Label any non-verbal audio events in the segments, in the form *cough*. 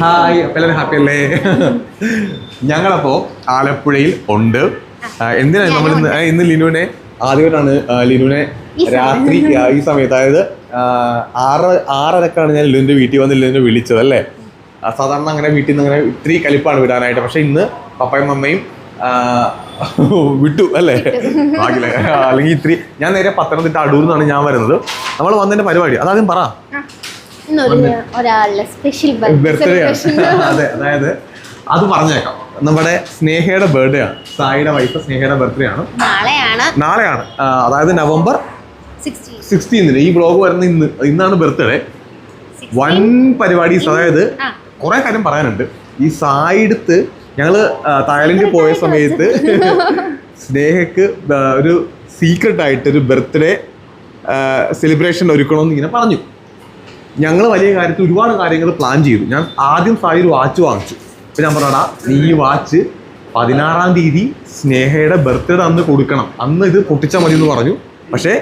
Hi. അപ്പം എല്ലാവരും happy അല്ലേ? ഞങ്ങളപ്പോ ആലപ്പുഴയിൽ ഉണ്ട്. എന്തിനാ എന്തിനാണ് നമ്മൾ ഇന്ന് ഇന്ന് ലിനുവിനെ ആദ്യമായിട്ടാണ് ലിനുവിനെ രാത്രി ഈ സമയത്ത്. അതായത് ആറ് ആറരക്കാണ് ഞാൻ ലിനുവിന്റെ വീട്ടിൽ വന്ന് ലിനുവിനെ വിളിച്ചത് അല്ലേ? സാധാരണ അങ്ങനെ വീട്ടിൽ നിന്ന് അങ്ങനെ ഇത്തിരി കലിപ്പാണ് വിടാനായിട്ട്. പക്ഷെ ഇന്ന് പപ്പയും മമ്മയും വിട്ടു അല്ലേ? ആകില്ല അല്ലെങ്കിൽ ഇത്തിരി ഞാൻ നേരെ പത്തനംതിട്ട അടൂർ നിന്നാണ് ഞാൻ വരുന്നത്. നമ്മൾ വന്നതിന്റെ പരിപാടി. അതാദ്യം പറ. ഒരാളുടെ സ്പെഷ്യൽ ബർത്ത്ഡേ ആണ്. *laughs* അതെ അതായത് അത് പറഞ്ഞേക്കാം. നമ്മുടെ സ്നേഹയുടെ ബർത്ത്ഡേ ആണ്. സായിയുടെ വൈഫ് സ്നേഹയുടെ ബർത്ത്ഡേ ആണ്. നാളെയാണ്. നാളെയാണ്. അതായത് നവംബർ സിക്സ്റ്റീൻ ഈ ബ്ലോഗ് വരുന്ന ഇന്ന് ഇന്നാണ് ബർത്ത്ഡേ വൻ പരിപാടി അതായത്. കുറെ കാര്യം പറയാനുണ്ട്. ഈ സായിടുത്ത് ഞങ്ങൾ തായ്ലൻഡിൽ പോയ സമയത്ത് *laughs* സ്നേഹക്ക് ഒരു സീക്രട്ട് ആയിട്ട് ഒരു ബർത്ത്ഡേ സെലിബ്രേഷൻ ഒരുക്കണമെന്ന് ഇങ്ങനെ പറഞ്ഞു. ഞങ്ങൾ വലിയ കാര്യത്തിൽ ഒരുപാട് കാര്യങ്ങൾ പ്ലാൻ ചെയ്തു. ഞാൻ ആദ്യം സായി ഒരു വാച്ച് വാങ്ങിച്ചു. അപ്പം ഞാൻ പറഞ്ഞാടാ നീ ഈ വാച്ച് പതിനാറാം തീയതി സ്നേഹയുടെ ബർത്ത്ഡേ അന്ന് കൊടുക്കണം. അന്ന് ഇത് പൊട്ടിച്ചാൽ മതി എന്ന് പറഞ്ഞു. പക്ഷേ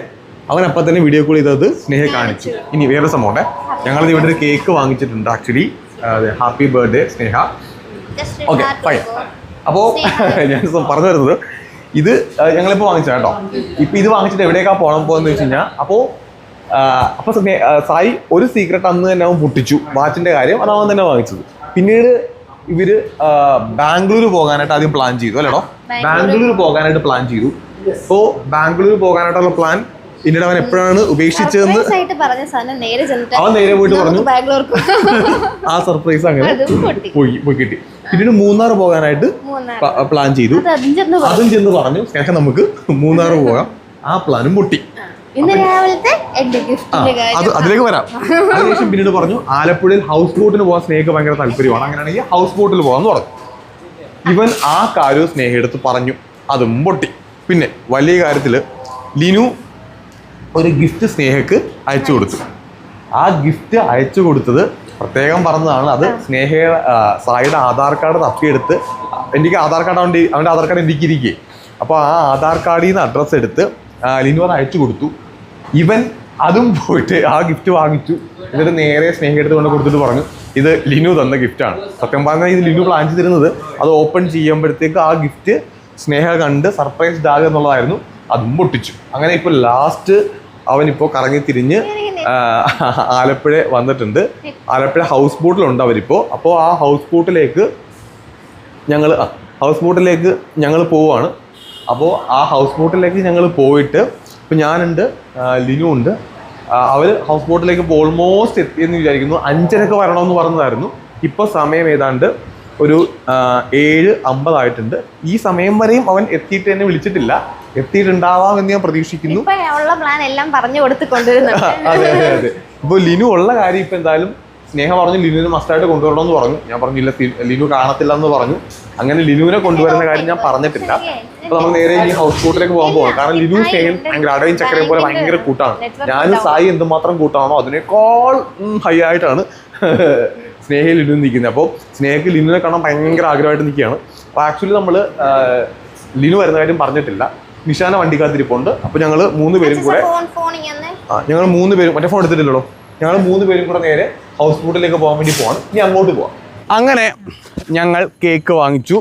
അവൻ അപ്പം തന്നെ വീഡിയോ കോൾ ചെയ്തത് സ്നേഹയെ കാണിച്ചു. ഇനി വേറെ സംഭവമുണ്ടേ ഞങ്ങൾ ഇവിടെ ഒരു കേക്ക് വാങ്ങിച്ചിട്ടുണ്ട് actually happy birthday Sneha. Okay fine അപ്പോൾ ഞാൻ പറഞ്ഞു വരുന്നത് ഇത് ഞങ്ങളിപ്പോൾ വാങ്ങിച്ചാട്ടോ ഇപ്പം ഇത് വാങ്ങിച്ചിട്ട് എവിടേക്കാണ് പോകണം പോകുന്നത് വെച്ച് കഴിഞ്ഞാൽ അപ്പോ അപ്പൊ സായി ഒരു സീക്രട്ട് അന്ന് തന്നെ അവൻ പൊട്ടിച്ചു. വാച്ചിന്റെ കാര്യം അത് അവൻ തന്നെ വാങ്ങിച്ചത്. പിന്നീട് ഇവർ ബാംഗ്ലൂർ പോകാനായിട്ട് ആദ്യം പ്ലാൻ ചെയ്തു അല്ലേടോ? ബാംഗ്ലൂർ പോകാനായിട്ട് പ്ലാൻ ചെയ്തു. അപ്പോ ബാംഗ്ലൂർ പോകാനായിട്ടുള്ള പ്ലാൻ പിന്നീട് അവൻ എപ്പോഴാണ് ഉപേക്ഷിച്ചതെന്ന് അവൻ നേരെ പോയിട്ട് പറഞ്ഞു. *laughs* ആ സർപ്രൈസ് അങ്ങനെ പോയി പോയി കിട്ടി. പിന്നീട് മൂന്നാർ പോകാനായിട്ട് പ്ലാൻ ചെയ്തു. അതും ചെന്ന് പറഞ്ഞു. സ്നേഹം നമുക്ക് മൂന്നാർ പോകാം. ആ പ്ലാനും പൊട്ടി. ഇന്ന് രാവിലത്തെ അത് അതിലേക്ക് വരാം. അതിനുശേഷം പിന്നീട് പറഞ്ഞു ആലപ്പുഴയിൽ ഹൗസ് ബോട്ടിന് പോകാൻ സ്നേഹക്ക് ഭയങ്കര താല്പര്യമാണ്. അങ്ങനെയാണെങ്കിൽ ഹൗസ് ബോട്ടിൽ പോകാൻ പറഞ്ഞു ഇവൻ ആ കാര്യവും സ്നേഹ എടുത്ത് പറഞ്ഞു. അതും പൊട്ടി. പിന്നെ വലിയ കാര്യത്തിൽ ലിനു ഒരു ഗിഫ്റ്റ് സ്നേഹക്ക് അയച്ചു കൊടുത്തു. ആ ഗിഫ്റ്റ് അയച്ചു കൊടുത്തത് പ്രത്യേകം പറഞ്ഞതാണ് അത് സ്നേഹ സായിയുടെ ആധാർ കാർഡ് തപ്പിയെടുത്ത് എനിക്ക് ആധാർ കാർഡ് അവന്റെ അവന്റെ ആധാർ കാർഡ് എനിക്ക് ഇരിക്കേ അപ്പോൾ ആ ആധാർ കാർഡിൽ നിന്ന് അഡ്രസ്സ് എടുത്ത് ആ, ലിനു അത് അയച്ചു കൊടുത്തു. ഇവൻ അതും പോയിട്ട് ആ ഗിഫ്റ്റ് വാങ്ങിച്ചു. എന്നിട്ട് നേരെ സ്നേഹ എടുത്ത് കൊണ്ട് കൊടുത്തിട്ട് പറഞ്ഞു ഇത് ലിനു തന്ന ഗിഫ്റ്റാണ് സത്യം പറഞ്ഞാൽ ഇത് ലിനു പ്ലാൻ ചെയ്തിരുന്നത്. അത് ഓപ്പൺ ചെയ്യുമ്പോഴത്തേക്ക് ആ ഗിഫ്റ്റ് സ്നേഹ കണ്ട് സർപ്രൈസ്ഡ് ആകുക എന്നുള്ളതായിരുന്നു. അതും പൊട്ടിച്ചു. അങ്ങനെ ഇപ്പോൾ ലാസ്റ്റ് അവനിപ്പോൾ കറങ്ങി തിരിഞ്ഞ് ആലപ്പുഴ വന്നിട്ടുണ്ട്. ആലപ്പുഴ ഹൗസ് ബോട്ടിലുണ്ട് അവരിപ്പോൾ അപ്പോൾ ആ ഹൗസ് ബോട്ടിലേക്ക് ഞങ്ങൾ ഹൗസ് ബോട്ടിലേക്ക് ഞങ്ങൾ പോവുകയാണ് അപ്പോൾ ആ ഹൗസ് ബോട്ടിലേക്ക് ഞങ്ങൾ പോയിട്ട് ഇപ്പോൾ ഞാനുണ്ട് ലിനു ഉണ്ട്. അവർ ഹൗസ് ബോട്ടിലേക്ക് ഇപ്പോൾ ഓൾമോസ്റ്റ് എത്തിയെന്ന് വിചാരിക്കുന്നു. അഞ്ചരക്ക് വരണമെന്ന് പറഞ്ഞതായിരുന്നു. ഇപ്പോൾ സമയം ഏതാണ്ട് ഒരു ഏഴ് അമ്പതായിട്ടുണ്ട്. ഈ സമയം വരെയും അവൻ എത്തിയിട്ട് എന്നെ വിളിച്ചിട്ടില്ല. എത്തിയിട്ടുണ്ടാവാം എന്ന് ഞാൻ പ്രതീക്ഷിക്കുന്നു. ഇപ്പൊ പ്ലാൻ എല്ലാം പറഞ്ഞു കൊടുത്തു കൊണ്ടുവരുന്നു അതെ അതെ അതെ. ഇപ്പോൾ ലിനു ഉള്ള കാര്യം ഇപ്പം എന്തായാലും സ്നേഹ പറഞ്ഞു ലിനുവിനെ മസ്റ്റായിട്ട് കൊണ്ടുവരണമെന്ന് പറഞ്ഞു. ഞാൻ പറഞ്ഞു ഇല്ല ലിനു കാണത്തില്ല എന്ന് പറഞ്ഞു. അങ്ങനെ ലിനുവിനെ കൊണ്ടുവരുന്ന കാര്യം ഞാൻ പറഞ്ഞിട്ടില്ല. അപ്പൊ നമ്മൾ നേരെ ഈ ഹൗസ് ബോട്ടിലേക്ക് പോകാൻ പോകണം കാരണം ലിനു സ്നേഹം ഭയങ്കര അടയും ചക്കരയും പോലെ ഭയങ്കര കൂട്ടാണ്. ഞാനും സായി എന്തുമാത്രം കൂട്ടാണോ അതിനേക്കാൾ ഹൈ ആയിട്ടാണ് *laughs* സ്നേഹ ലിനു നിൽക്കുന്നത്. അപ്പോൾ സ്നേഹക്ക് ലിനുവിനെ കാണാൻ ഭയങ്കര ആഗ്രഹമായിട്ട് നിൽക്കുകയാണ്. അപ്പോൾ ആക്ച്വലി നമ്മൾ ലിനു വരുന്ന കാര്യം പറഞ്ഞിട്ടില്ല. നിഷാന വണ്ടിക്കകത്തിരിപ്പുണ്ട് അപ്പോൾ ഞങ്ങൾ മൂന്ന് പേരും കൂടെ ഞങ്ങൾ മൂന്ന് പേരും മറ്റേ ഫോൺ എടുത്തിട്ടില്ലല്ലോ. ഞങ്ങൾ മൂന്ന് പേരും കൂടെ നേരെ ഹൗസ് ബോട്ടിലേക്ക് പോകാൻ വേണ്ടി പോകണം ഇനി അങ്ങോട്ട് പോവാം. അങ്ങനെ ഞങ്ങൾ കേക്ക് വാങ്ങിച്ചു.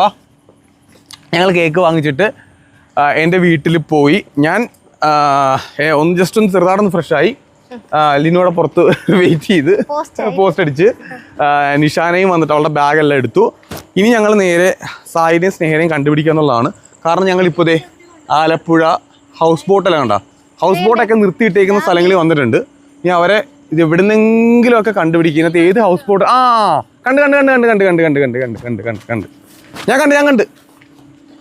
വാ. ഞങ്ങൾ കേക്ക് വാങ്ങിച്ചിട്ട് എന്റെ വീട്ടിൽ പോയി. ഞാൻ ഒന്ന് ജസ്റ്റ് ഒന്ന് ചെറുതാടൊന്ന് ഫ്രഷായി ലിനോടെ പുറത്ത് വെയിറ്റ് ചെയ്ത് പോസ്റ്റ് അടിച്ച് നിഷാനയും വന്നിട്ട് അവളുടെ ബാഗെല്ലാം എടുത്തു. ഇനി ഞങ്ങൾ നേരെ സായിനെയും സ്നേഹനെയും കണ്ടുപിടിക്കുക എന്നുള്ളതാണ്. കാരണം ഞങ്ങൾ ഇപ്പോൾ ദേ ആലപ്പുഴ ഹൗസ് ബോട്ടെല്ലാം കണ്ട? ഹൗസ് ബോട്ടൊക്കെ നിർത്തിയിട്ടേക്കുന്ന സ്ഥലങ്ങളിൽ വന്നിട്ടുണ്ട്. ഇനി അവരെ ഇത് എവിടുന്നെങ്കിലും ഒക്കെ കണ്ടുപിടിക്കുന്നത് ഏത് ഹൗസ് ബോട്ട് ആ കണ്ട് കണ്ട് കണ്ട് കണ്ട് കണ്ട് കണ്ട് കണ്ട് കണ്ട് കണ്ട് കണ്ട് കണ്ട് ഞാൻ കണ്ട് ഞാൻ കണ്ട്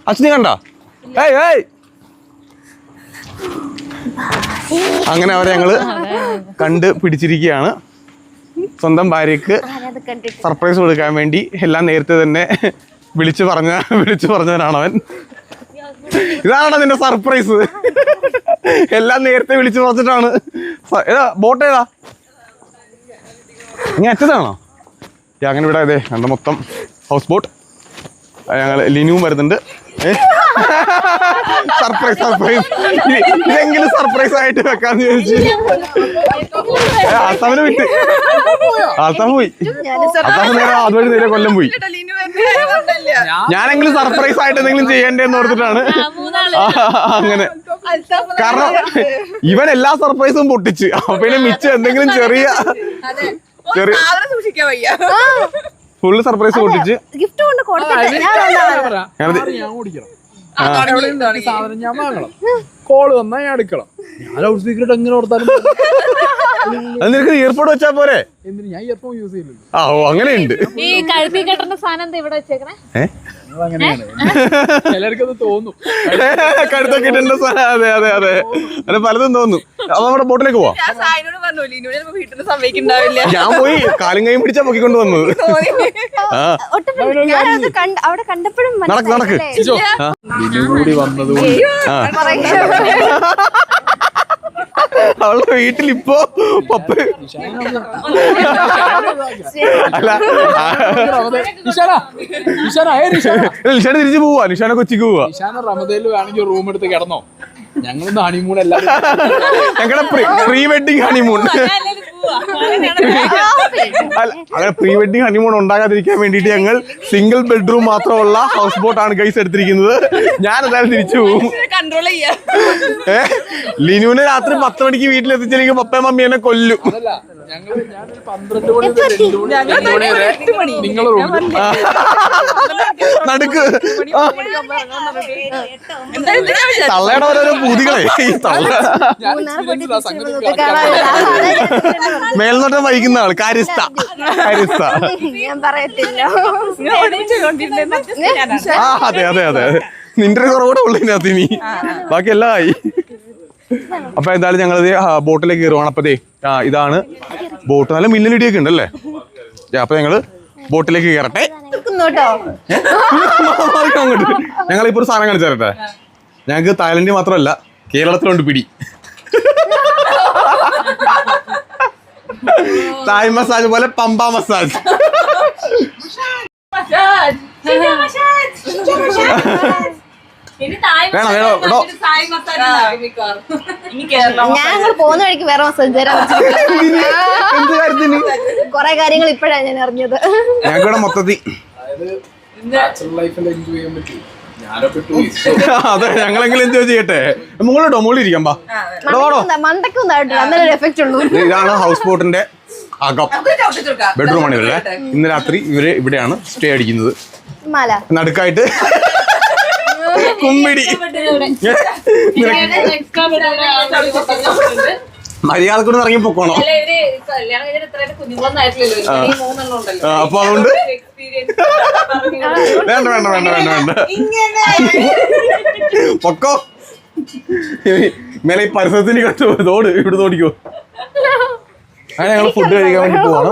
അശ്വിനി കണ്ട ഏയ് ഏയ് അങ്ങനെ അവരെ ഞങ്ങൾ കണ്ട് പിടിച്ചിരിക്കുകയാണ് സ്വന്തം ഭാര്യക്ക് സർപ്രൈസ് കൊടുക്കാൻ വേണ്ടി എല്ലാം നേരത്തെ തന്നെ വിളിച്ചു പറഞ്ഞ വിളിച്ചു പറഞ്ഞവനാണ് അവൻ ഇതാണോ നിന്റെ സർപ്രൈസ് എല്ലാം നേരത്തെ വിളിച്ചു പറഞ്ഞിട്ടാണ് ഏതാ ബോട്ട് ഏതാ ഇനി അറ്റതാണോ അങ്ങനെ ഇവിടെ അതെ എന്താ മൊത്തം ഹൗസ് ബോട്ട് ഞങ്ങൾ ലിനുവും വരുന്നുണ്ട്. സർപ്രൈസ് സർപ്രൈസ് ഇതെങ്കിലും സർപ്രൈസ് ആയിട്ട് വെക്കാന്ന് ചോദിച്ചു ആസാമിന് വിട്ട് ആസാം പോയി. ആസാം നേരെ അതുവഴി നേരെ കൊല്ലം പോയി. ഞാനെങ്കിലും സർപ്രൈസ് ആയിട്ട് എന്തെങ്കിലും ചെയ്യണ്ടേന്ന് ഓർത്തിട്ടാണ്. അങ്ങനെ. കാരണം ഇവൻ എല്ലാ സർപ്രൈസും പൊട്ടിച്ച്. അപ്പൊ പിന്നെ മിച്ചം എന്തെങ്കിലും ചെറിയ ചെറിയ സൂക്ഷിക്കാൻ വയ്യ. ഫുള്ള് സർപ്രൈസ് പൊട്ടിച്ച് ഗിഫ്റ്റ് കൊണ്ട് കൊടുത്തിട്ട് ഞാൻ വന്നതാണ്. ഞാനത് ഞാൻ ഓടിക്കണം. സാധനം? ഞാൻ വാങ്ങണം. കോൾ വന്നാ ഞാൻ എടുക്കണം. ഞാൻ ലൗഡ് സ്പീക്കർ എങ്ങനെ ഓർത്താലും അത് നിനക്ക് ഇയർപോഡ് വെച്ചാ പോരെ? എന്തിന്? ഞാൻ ഇയർഫോൺ യൂസ് ചെയ്യുന്നില്ല ആ ഓ അങ്ങനെയുണ്ട്. ഈ കഴുത്തി കെട്ടുന്ന സാധനം എന്താ ഇവിടെ വെച്ചേക്കണേ? ഏഹ് തോന്നും. കടുത്തൊക്കെ ഇട്ടുണ്ട് അതെ അതെ അതെ. അല്ല പലതും തോന്നുന്നു അപ്പൊ നമ്മുടെ ബോട്ടിലേക്ക് പോവാം. ഞാൻ പോയി കാലും കൈയും പിടിച്ചാ പൊക്കിക്കൊണ്ട് വന്നത്. നടക്ക് നടക്ക്? കൂടി വന്നതുകൊണ്ട്. *laughs* അവളുടെ വീട്ടിൽ ഇപ്പോ പപ്പ അല്ല നിഷാന തിരിച്ചു പോവാ നിഷാന കൊച്ചിക്ക് പോവാ. നിഷാന റമദയിൽ വേണമെങ്കിൽ റൂം എടുത്ത് കിടന്നോ. ഞങ്ങൾ ഹണിമൂൺ എല്ലാവരും ഞങ്ങളുടെ പ്രീ വെഡിങ് ഹണിമൂൺ *laughs* അല്ല അങ്ങനെ പ്രീ വെഡിങ് ഹണിമൂൺ ഉണ്ടാകാതിരിക്കാൻ വേണ്ടിയിട്ട് ഞങ്ങൾ സിംഗിൾ ബെഡ്റൂം മാത്രമുള്ള ഹൗസ് ബോട്ട് ആണ് കൈസ് എടുത്തിരിക്കുന്നത്. ഞാൻ എന്തായാലും തിരിച്ചു പോകും കൺട്രോൾ ചെയ്യാ. ഏ ലിനുവിനെ രാത്രി പത്ത് മണിക്ക് വീട്ടിലെത്തിച്ചില്ലെങ്കിൽ പപ്പ മമ്മി എന്നെ കൊല്ലും. ഞങ്ങൾ ഞാനൊരു പന്ത്രണ്ട് മണി മുതൽ രണ്ട് മണി രണ്ട് മണി. നിങ്ങൾ നടുക്ക്. തള്ളയുടെ ഓരോരോ പൂതികളെ. ഈ തള്ള. മേൽനോട്ടം വഹിക്കുന്ന ആൾ. കാര്യസ്ഥ. കാര്യസ്ഥ. ഞാൻ പറയത്തില്ല. ആ അതെ അതെ അതെ. നിന്റെ കുറവൂടെ ഉള്ളതിനകത്ത് ഇനി. ബാക്കി എല്ലാം ആയി. അപ്പൊ എന്തായാലും ഞങ്ങൾ ബോട്ടിലേക്ക് കയറുവാണ്. അപ്പൊ ദേ ആ ഇതാണ് ബോട്ട്. നല്ല മിന്നലിടിയൊക്കെ ഉണ്ടല്ലേ? അപ്പൊ ഞങ്ങൾ ബോട്ടിലേക്ക് കയറട്ടെ. അങ്ങോട്ട്. ഞങ്ങൾ ഇപ്പൊ ഒരു സാധനം കാണിച്ചു തരട്ടെ. ഞങ്ങൾക്ക് തായ്ലൻഡ് മാത്രമല്ല കേരളത്തിലുണ്ട് പിടി. തായ് മസാജ് പോലെ പമ്പ മസാജ്. വേണം വേണോ എടോ ഇനി കേരളം ഞാൻ അങ്ങോട്ട് പോകുന്ന വഴിക്ക് വേറെ മസാജ് തരാൻ എന്ത് കാര്യത്തിന്? കൊറേ കാര്യങ്ങൾ ഇപ്പോഴാണ് ഞാൻ അറിഞ്ഞത്. ഞങ്ങൾക്ക് ഇവിടെ മൊത്തത്തിൽ. അതായത് നാച്ചുറൽ ലൈഫിൽ എൻജോയ് ചെയ്യാൻ പറ്റും? ഞാനൊക്കെ ടൂറിസ്റ്റ് അതെ ഞങ്ങളെങ്കിലും എൻജോയ് ചെയ്യട്ടെ? മുകളിട്ടോ മുകളിൽ ഇരിക്കാം പാടോ മണ്ടക്കും എഫക്റ്റ് ഉള്ളൂ. ഇതാണ് ഹൗസ് ബോട്ടിന്റെ അകം. ബെഡ്റൂം ആണ് ഇവരുടെ ഇന്ന് രാത്രി ഇവർ ഇവിടെയാണ് സ്റ്റേ അടിക്കുന്നത്. മല. നടുക്കായിട്ട്. കുമ്മിടി മര്യാദക്കൂടെ ഇറങ്ങി പൊക്കോണോ? അപ്പൊ അതുകൊണ്ട്? വേണ്ട വേണ്ട വേണ്ട വേണ്ട വേണ്ട. പൊക്കോ. മേലെ ഈ പരിസരത്തിന് കണ്ടു തോട് ഇവിടെ ഓടിക്കോ. അങ്ങനെ ഞങ്ങൾ ഫുഡ് കഴിക്കാൻ വേണ്ടി പോവാണ്.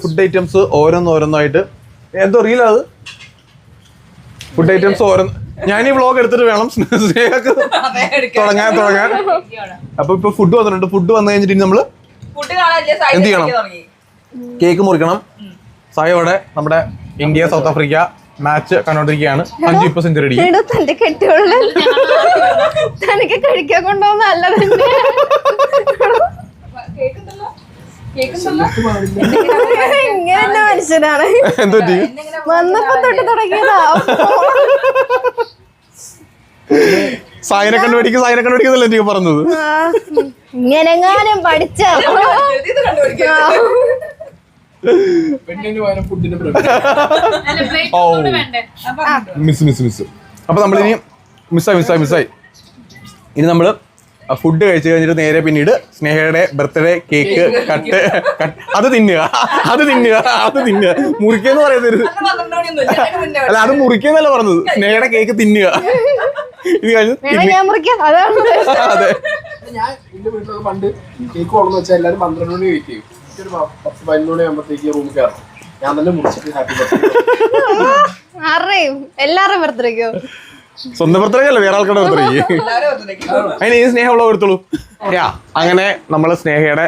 ഫുഡ് ഐറ്റംസ് ഓരോന്നോരോന്നായിട്ട് എന്തോ അറിയില്ല അത്. ഫുഡ് ഐറ്റംസ് ഓരോന്ന് ഞാൻ ഈ വ്ളോഗ് എടുത്തിട്ട് വേണം. സ്നേഹക്ക് തുടങ്ങാൻ തുടങ്ങാൻ. അപ്പൊ ഇപ്പൊ ഫുഡ് വന്നിട്ടുണ്ട്. ഫുഡ് വന്നു കഴിഞ്ഞിട്ട് നമ്മൾ എന്ത് ചെയ്യണം? കേക്ക് മുറിക്കണം. സായോടെ നമ്മുടെ ഇന്ത്യ സൗത്ത് ആഫ്രിക്ക മാച്ച് കണ്ടോണ്ടിരിക്കുകയാണ് അഞ്ചു ഇപ്പൊ സെഞ്ചുറി തന്റെ കെട്ടിയുള്ള തനിക്ക് കഴിക്കാൻ കൊണ്ടുപോകുന്ന അല്ല തന്നെ. ഇങ്ങനെ മനുഷ്യനാണ്. എന്തോ വന്നപ്പോ തൊട്ട് തുടങ്ങിയതാ. സായനെ കണ്ടുപിടിക്കും സായനെ കണ്ടുപിടിക്കുന്നല്ലേ എനിക്ക് പറഞ്ഞത്? ഇങ്ങനെങ്ങാനും പഠിച്ച? Miss miss miss. അപ്പൊ നമ്മളിനി മിസ്സായി മിസ്സായി മിസ്സായി. ഇനി നമ്മൾ ഫുഡ് കഴിച്ചു കഴിഞ്ഞിട്ട് നേരെ പിന്നീട് സ്നേഹയുടെ ബർത്ത്ഡേ കേക്ക് കട്ട് അത് തിന്നുക. അത് തിന്നുക. അത് തിന്നുക. മുറിക്കെന്ന് പറയുന്നത് അല്ല അത് മുറിക്കെന്നല്ല പറഞ്ഞത്. സ്നേഹയുടെ കേക്ക് തിന്നുക. ഇത് കഴിഞ്ഞ് വേണേ ഞാൻ മുറിക്കാം. അതാണ് അതെ. ഞാൻ എന്റെ വീട്ടിലൊക്കെ പണ്ട് കേക്ക് കൊണ്ടെന്ന് വെച്ചാൽ എല്ലാവരും പന്ത്രണ്ട് മണി വെയിറ്റ് ചെയ്യും പ- പത്ത് പതിനൊന്ന് മണി ആകുമ്പോഴത്തേക്ക് റൂമിൽ കയറണം ഞാൻ തന്നെ മുറിച്ചിട്ട് ഹാപ്പി ബർത്ത്ഡേ അറിയും എല്ലാരും ബർത്ത്ഡേക്കോ സ്വന്തം ബർത്ത്ഡേ അല്ല വേറെ ആൾക്കാരുടെ ബർത്ത്ഡേക്ക് അതിന് ഈ സ്നേഹ ഉള്ള എടുത്തോളൂ. യാ അങ്ങനെ നമ്മൾ സ്നേഹയുടെ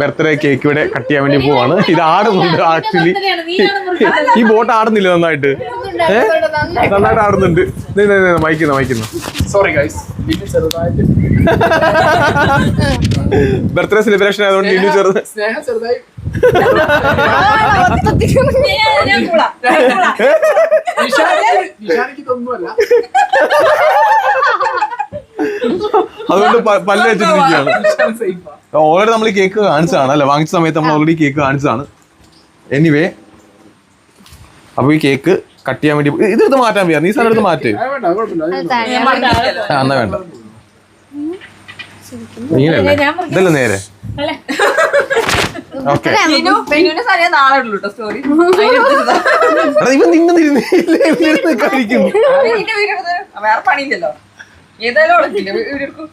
ബർത്ത്ഡേ കേക്ക് ഇവിടെ കട്ട് ചെയ്യാൻ വേണ്ടി പോവാണ്. ഇത് ആടുന്നുണ്ട് ആക്ച്വലി. ഈ ബോട്ട് ആടുന്നില്ല നന്നായിട്ട്. നന്നായിട്ട് ആടുന്നുണ്ട്. മയക്കുന്നു മയക്കുന്നു സോറി ഗൈസ് ബർത്ത്ഡേ സെലിബ്രേഷൻ ആയതുകൊണ്ട് ഇനി ചെറുതായി. അതുകൊണ്ട് പല്ല വെച്ചിട്ടിരിക്കുകയാണ് ഓൾറെഡി നമ്മൾ കേക്ക് കാണിച്ചതാണ് അല്ലെ? വാങ്ങിച്ച സമയത്ത് നമ്മൾ ഓൾറെഡി കേക്ക് കാണിച്ചതാണ്. എനിവേ അപ്പൊ ഈ കേക്ക് കട്ട് ചെയ്യാൻ വേണ്ടി ഇതെടുത്ത് മാറ്റാൻ വയ്യ. നീ സാധനം എടുത്ത് മാറ്റ്. എന്നാ വേണ്ട. ഇതല്ലേ നേരെ? ഇവൻ വേറെ പണിയില്ലല്ലോ. ഏതായാലും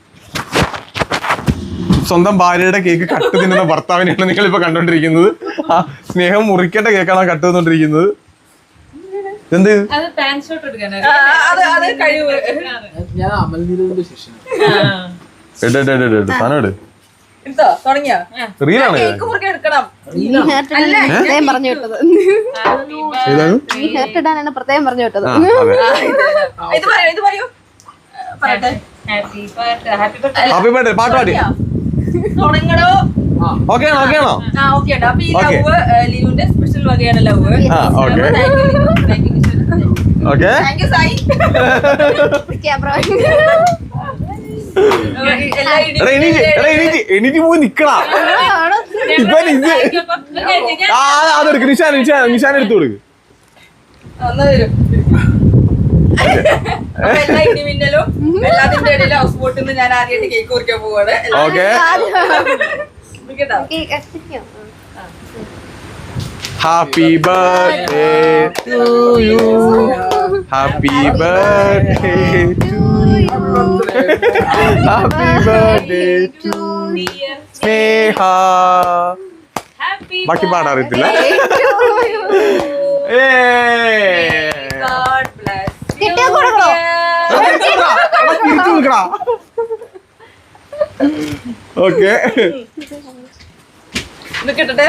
സ്വന്തം ഭാര്യയുടെ കേക്ക് കട്ട് തിന്നുന്ന ഭർത്താവിനെയാണ് നിങ്ങൾ ഇപ്പൊ കണ്ടോണ്ടിരിക്കുന്നത്. ആ സ്നേഹം മുറിക്കേണ്ട കേക്കാണ് കട്ട് തിന്നോണ്ടിരിക്കുന്നത് എന്ത്? സാധനം എട്. എടുത്തോ? തുടങ്ങിയോ? റീലാണ് കേക്ക് മുറുകെ എടുക്കണം. പ്രത്യേകം പറഞ്ഞു വിട്ടത്. ഏതാണ്? നീ ഹേർട്ട് ഇടാനാണ് പ്രത്യേകം പറഞ്ഞു വിട്ടത്. ഇത് പറയൂ ഇത് പറയൂ. പറയട്ടെ. ഹാപ്പി ബർത്ത്ഡേ പാട്ട് പാടി. തുടങ്ങണോ? ഓക്കെ ആണോ ഓക്കെ ആണോ ആ ഓക്കെ ഉണ്ട്. അപ്പൊ ഈ ലവ് ലിനുവിന്റെ special വകയാണ് love okay. Okay. Thank you Sai camera പോയി നിക്കടാ. ആ അതെടുക്ക് നിഷാൻ നിഷാൻ നിഷാൻ എടുത്തു കൊടുക്ക്. ഞാൻ ആദ്യമായിട്ട് കേക്ക് കുറിക്കാൻ പോവാണ്? Happy birthday to you. Happy birthday to happy birthday to Sneha happy ബാക്കി പാടാൻ അറിയത്തില്ല. ഓക്കെ കിട്ടട്ടെ?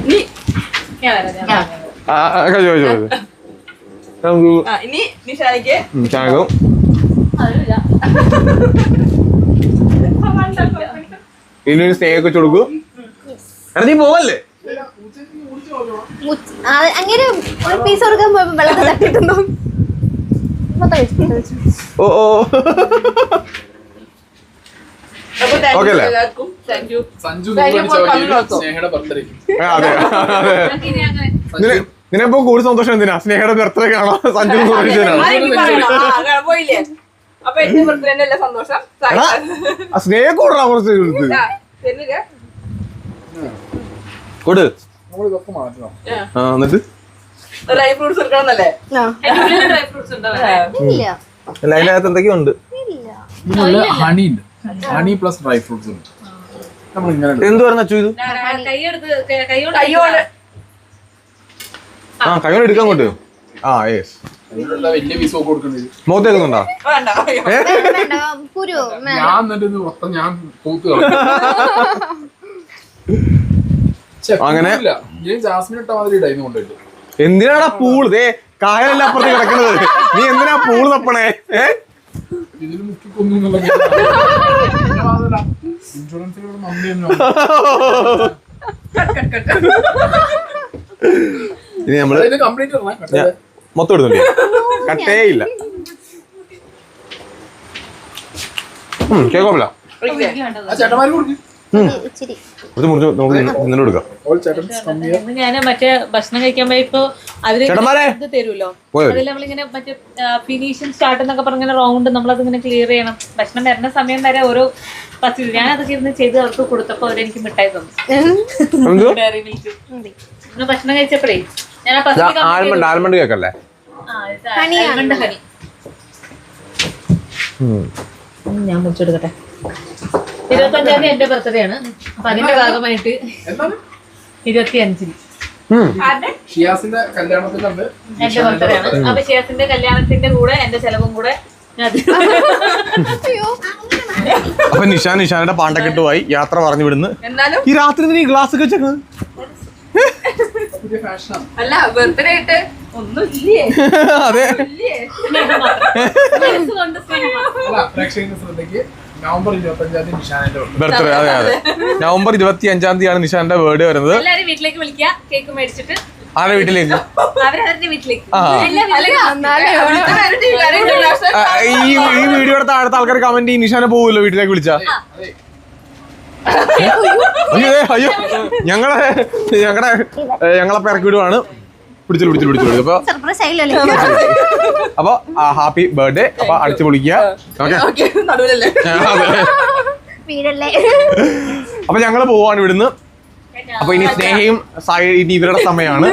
ഇനി ഞാൻ വരാം ഞാൻ വരാം. ചോദിച്ചു ചോദിച്ചു നമുക്ക് ആ, ഇനി നിഷാനിക്ക് ചാകം ഇനി ഒരു സ്നേഹമൊക്കെ വെച്ച് കൊടുക്കൂ. എടാ നീ പോവല്ലേ? അങ്ങനെ ഒരു പീസ് കൊടുക്കാൻ പോയപ്പോ വെള്ളത്തിൽ കഴിച്ചു. ഓ ഓ. സഞ്ജു സ്നേഹയുടെ ബർത്ത്ഡേക്ക്. നിനപ്പോ കൂടുതൽ സന്തോഷം എന്തിനാ? സ്നേഹയുടെ ബർത്ത്ഡേ കാണോ സഞ്ജു സന്തോഷിച്ചതിനാണോ സ്നേഹം കൂടാ കുറച്ച് കൊടു. നമ്മൾ ഇതൊക്കെ മാറ്റണം. ആ. എന്നിട്ട്? ഡ്രൈ ഫ്രൂട്ട്സ് എടുക്കണമെന്നല്ലേ? ഡ്രൈ ഫ്രൂട്ട്സ് ഉണ്ടോ ഇല്ല. അല്ല അതിനകത്ത് എന്തൊക്കെയുണ്ട് ഇല്ല. ഇതിനുള്ള ഹണി ഉണ്ട്. ഹണി പ്ലസ് ഡ്രൈ ഫ്രൂട്ട്സ് ഉണ്ട്. നമ്മൾ ഇങ്ങനെ എടുക്കും. എന്ത് പറഞ്ഞു അച്ചു ഇത് കൈ എടുത്ത് കൈ കൊണ്ട് കയ്യോട് ആ കൈ കൊണ്ട് എടുക്കാൻ കൊണ്ട് ആ യെസ് അതിനുള്ള വലിയ പീസ് ഒക്കെ കൊടുക്കേണ്ടത് മുഖത്ത് വെക്കുന്നുണ്ടോ വേണ്ട വേണ്ട, വേണ്ട ഞാൻ എന്നിട്ട് ഇത് ഞാൻ തൂത്ത് അങ്ങനെ? എന്തിനാടാ പൂൾ? ദേ കായലല്ല അപ്പുറത്ത് കിടക്കുന്നത്. നീ എന്തിനാ പൂൾ തപ്പണേ? ഇൻഷുറൻസിലൂടെ *laughs* ഇനി ഇടണേ. മൊത്തം എടുത്തുണ്ട് *laughs* *laughs* കട്ടേ ഇല്ല. കേക്കോപ്പില്ല. ഞാൻ മറ്റേ ഭക്ഷണം കഴിക്കാൻ പോയപ്പോ ചേട്ടന്മാരെ. ഇത് തരുമല്ലോ? അതിൽ നമ്മളിങ്ങനെ മറ്റേ ഫിനിഷിംഗ് സ്റ്റാർട്ട് എന്നൊക്കെ പറഞ്ഞ റൗണ്ട് നമ്മളത് ഇങ്ങനെ ക്ലിയർ ചെയ്യണം. ഭക്ഷണം വരുന്ന സമയം വരെ ഓരോ പത്ത് ഞാൻ അതൊക്കെ ഇരുന്ന് ചെയ്ത് അവർക്ക് കൊടുത്തപ്പോ അവരെനിക്ക് മിഠായി തന്നു. ഭക്ഷണം കഴിച്ചപ്പോഴേ ആൽമണ്ട് ആൽമണ്ട് ഹണി. ഉം, ഞാൻ മുറിച്ചെടുക്കട്ടെ. ഇരുപത്തഞ്ചാം തീയതി എന്റെ ബർത്ത്ഡേ ആണ്. അപ്പൊ അതിന്റെ ഭാഗമായിട്ട് എന്താണ്? ഇരുപത്തി അഞ്ചിന് ഷിയാസിന്റെ കല്യാണത്തിന്റെ എന്റെ ബർത്ത്ഡേ ആണ്. അപ്പൊ ഷിയാസിന്റെ കല്യാണത്തിന്റെ കൂടെ എന്റെ ചെലവും കൂടെ അപ്പൊ നിഷാൻ നിഷാനയുടെ പാണ്ടക്കെട്ടുമായി യാത്ര പറഞ്ഞു വിടുന്നു. എന്നാലും ഈ രാത്രി നീ ഗ്ലാസ് ഒക്കെ വെച്ചേക്കുന്നത് അല്ല ബർത്ത്ഡേ ആയിട്ട് ഒന്നും ഇല്ലേ അതെ നവംബർ ഇരുപത്തി അഞ്ചാം തീയതി നിഷാനന്റെ ബർത്ത്ഡേ അതെ അതെ. നവംബർ ഇരുപത്തി അഞ്ചാം തീയതിയാണ് നിഷാന്റെ വേർഡ് വരുന്നത്. വീട്ടിലേക്ക് വിളിക്കുക. കേക്ക് മേടിച്ചിട്ട്. ആരുടെ വീട്ടിലേക്ക്? ഈ വീഡിയോ എടുത്ത അടുത്ത ആൾക്കാർ കമന്റ് ചെയ്യും നിഷാനെ പോവുമല്ലോ വീട്ടിലേക്ക് വിളിച്ചാ? അതെ. അയ്യോ അയ്യോ ഞങ്ങളെ ഞങ്ങളെ ഞങ്ങളെ പിറക്കി വിടുവാണ് പിടിച്ചു പിടിച്ചു പിടിച്ചു പിടിച്ചു അപ്പൊ അപ്പൊ ഹാപ്പി ബർത്ത്ഡേ. അപ്പൊ അടിച്ചു പൊളിക്കുക. അപ്പൊ ഞങ്ങൾ പോവാണ് ഇവിടുന്ന്. അപ്പൊ ഇനി സ്നേഹയും സായി ഇനി ഇവരുടെ സമയമാണ്. *laughs*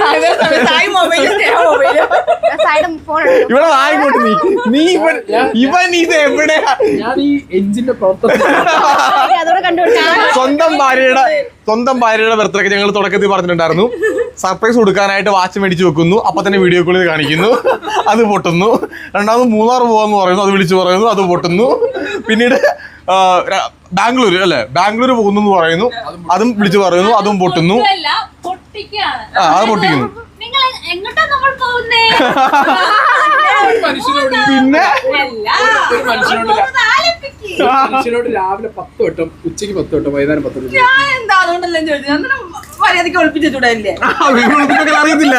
ഇവിടെ ആയിക്കോട്ടെ നീ. നീ ഇവൻ ഇവൻ ഇത് എവിടെയാ *laughs* സ്വന്തം ഭാര്യയുടെ സ്വന്തം ഭാര്യയുടെ ബർത്ത്ഡേക്ക് ഞങ്ങൾ തുടക്കത്തിൽ പറഞ്ഞിട്ടുണ്ടായിരുന്നു. സർപ്രൈസ് കൊടുക്കാനായിട്ട് വാച്ച് മേടിച്ച് വെക്കുന്നു. അപ്പൊ തന്നെ വീഡിയോ കോളിൽ കാണിക്കുന്നു. അത് പൊട്ടുന്നു. രണ്ടാമത് മൂന്നാർ പോവാന്ന് പറയുന്നു. അത് വിളിച്ചു പറയുന്നു. അത് പൊട്ടുന്നു. പിന്നീട് ബാംഗ്ലൂർ അല്ലെ? ബാംഗ്ലൂർ പോകുന്നു എന്ന് പറയുന്നു. അതും വിളിച്ചു പറയുന്നു അതും പൊട്ടുന്നു. അല്ല പൊട്ടിക്കാണ് ആ അത് പൊട്ടിക്കുന്നു. പിന്നെ? മനുഷ്യനോട് രാവിലെ പത്ത് വട്ടം ഉച്ചയ്ക്ക് പത്ത് വട്ടം വൈകുന്നേരം പത്ത് വട്ടം മര്യാദയ്ക്ക് ഒളിപ്പിച്ചു അറിയത്തില്ല.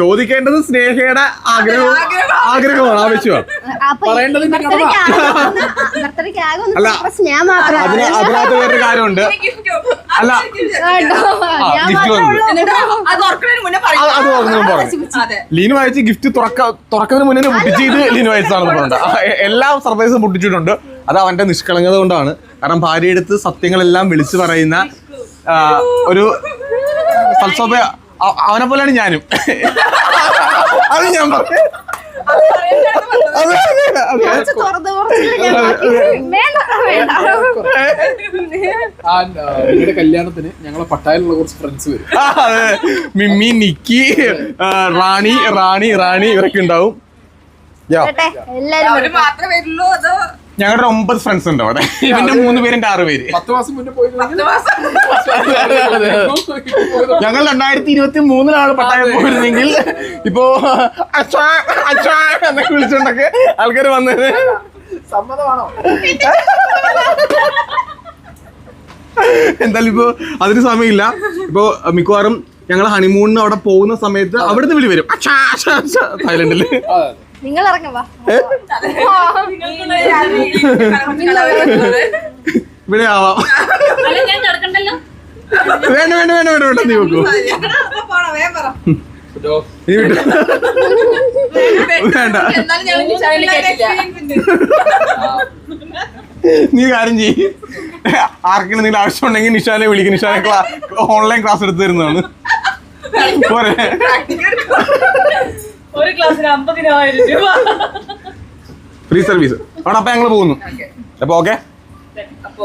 ചോദിക്കേണ്ടത് സ്നേഹയുടെ ആഗ്രഹം. ആഗ്രഹമാണ്. ആവശ്യമാണ് അല്ല, അതിനകത്ത് വേറൊരു കാര്യമുണ്ട്. അല്ല. അത് പറഞ്ഞു ലീനു വായിച്ച് ഗിഫ്റ്റ് തുറക്ക തുറക്കുന്നതിന് മുന്നേ പൊട്ടിച്ച് ഇത് ലീനു വായിച്ചാണെന്ന് പറഞ്ഞിട്ടുണ്ട് എല്ലാ സർപ്രൈസും പൊട്ടിച്ചിട്ടുണ്ട് അത് അവന്റെ നിഷ്കളങ്കത കൊണ്ടാണ്. കാരണം ഭാര്യ എടുത്ത് സത്യങ്ങളെല്ലാം വിളിച്ചു പറയുന്ന ഒരു സൽസ്വഭ അവനെ പോലെയാണ് ഞാനും. അത് ഞാൻ പറഞ്ഞു നിങ്ങളുടെ കല്യാണത്തിന് ഞങ്ങളെ പട്ടായിലുള്ള കുറച്ച് ഫ്രണ്ട്സ് വരും. ആ, മിമ്മി നിക്കി റാണി റാണി റാണി ഇവരൊക്കെ ഉണ്ടാവും. എല്ലാരും മാത്രമേ വരുള്ളൂ അതോ ഞങ്ങളുടെ ഒമ്പത് ഫ്രണ്ട്സ് ഉണ്ടോ അവിടെ. *laughs* ഇവന്റെ മൂന്ന് പേരിന്റെ ആറ് പേര്. പത്ത് മാസം മുന്നേ ഞങ്ങൾ രണ്ടായിരത്തി ഇരുപത്തി മൂന്നിലാണ് പട്ടായം പോയിരുന്നെങ്കിൽ ഇപ്പോ അച്ഛാ അച്ഛാ എന്നൊക്കെ വിളിച്ചോണ്ടൊക്കെ ആൾക്കാർ വന്നത്. സമ്മതമാണോ? എന്തായാലും ഇപ്പോ അതിന് സമയമില്ല. ഇപ്പോ മിക്കവാറും ഞങ്ങൾ ഹണിമൂണിന് അവിടെ പോകുന്ന സമയത്ത് അവിടുന്ന് വിളി വരും. അച്ഛാ നിങ്ങൾ ഇറങ്ങ വാ. ഇവിടെ ആവാം അല്ല ഞാൻ കിടക്കണ്ടല്ലോ വേണ്ട നീ നോക്കൂ വേണ്ട. നീ കാര്യം ചെയ്യ. ആർക്കെങ്കിലും എന്തെങ്കിലും ആവശ്യമുണ്ടെങ്കിൽ നിഷാനെ വിളിക്കും. നിഷാനെ ഓൺലൈൻ ക്ലാസ് എടുത്തു തരുന്നതാണ്. പോരെ. ഒരു ക്ലാസ്സിന് അമ്പതിനായിരം രൂപ. ഫ്രീ സർവീസ് അവിടെ അപ്പൊ ഞങ്ങൾ പോകുന്നു. അപ്പൊ ഓക്കെ? അപ്പൊ